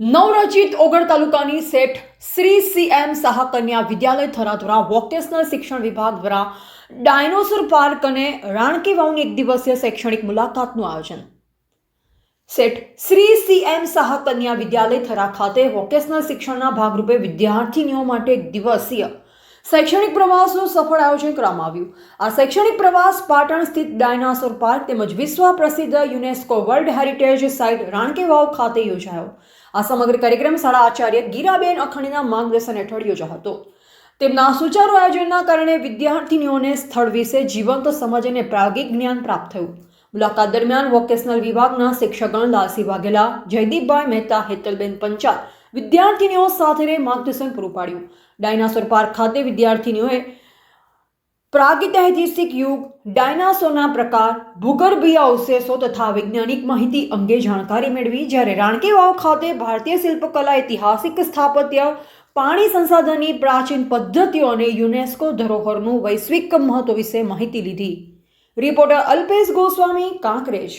નવરચિત ઓગળ તાલુકાની શેઠ Shri C M Shah કન્યા વિદ્યાલય Thara vocational શિક્ષણ વિભાગ દ્વારા ડાયનોસોર પાર્ક અને રાણકી વાવની એક દિવસીય શૈક્ષણિક મુલાકાતનું આયોજન. શેઠ શ્રી સી એમ શાહ કન્યા વિદ્યાલય થરા ખાતે વોકેશનલ શિક્ષણના ભાગરૂપે વિદ્યાર્થીનીઓ માટે એક દિવસીય શૈક્ષણિક પ્રવાસનું સફળ આયોજન કરવામાં આવ્યું. આ શૈક્ષણિક પ્રવાસ પાટણ સ્થિત ડાયનાસોર પાર્ક તેમજ વિશ્વ પ્રસિદ્ધ UNESCO world heritage site Ranikivav ખાતે યોજાયો. આ સમગ્ર કાર્યક્રમ શાળા આચાર્ય ગીરાબેન અખણીના માર્ગદર્શન હેઠળ યોજાયો હતો. તેમના સુચારુ આયોજનના કારણે વિદ્યાર્થીનીઓને સ્થળ વિશે જીવંત સમજ અને પ્રાયોગિક જ્ઞાન પ્રાપ્ત થયું. મુલાકાત દરમિયાન વોકેશનલ વિભાગના શિક્ષકગણ લાલસી વાઘેલા, જયદીપભાઈ મહેતા, હેતલબેન પંચાલ વિદ્યાર્થીનીઓ સાથે માર્ગદર્શન પૂરું પાડ્યું. ડાયનાસોર પાર્ક ખાતે વિદ્યાર્થીનીઓએ પ્રાગૈતિહાસિક યુગ, ડાયનાસોરના પ્રકાર ભૂગર્ભીય અવશેષો તથા વૈજ્ઞાનિક માહિતી અંગે જાણકારી મેળવી. જ્યારે રાણકી વાવ ખાતે ભારતીય શિલ્પકલા ઐતિહાસિક સ્થાપત્ય, પાણી સંસાધનની પ્રાચીન પદ્ધતિઓ અને યુનેસ્કો ધરોહરનું વૈશ્વિક મહત્વ વિશે માહિતી લીધી. રિપોર્ટર અલ્પેશ ગોસ્વામી, કાંકરેજ.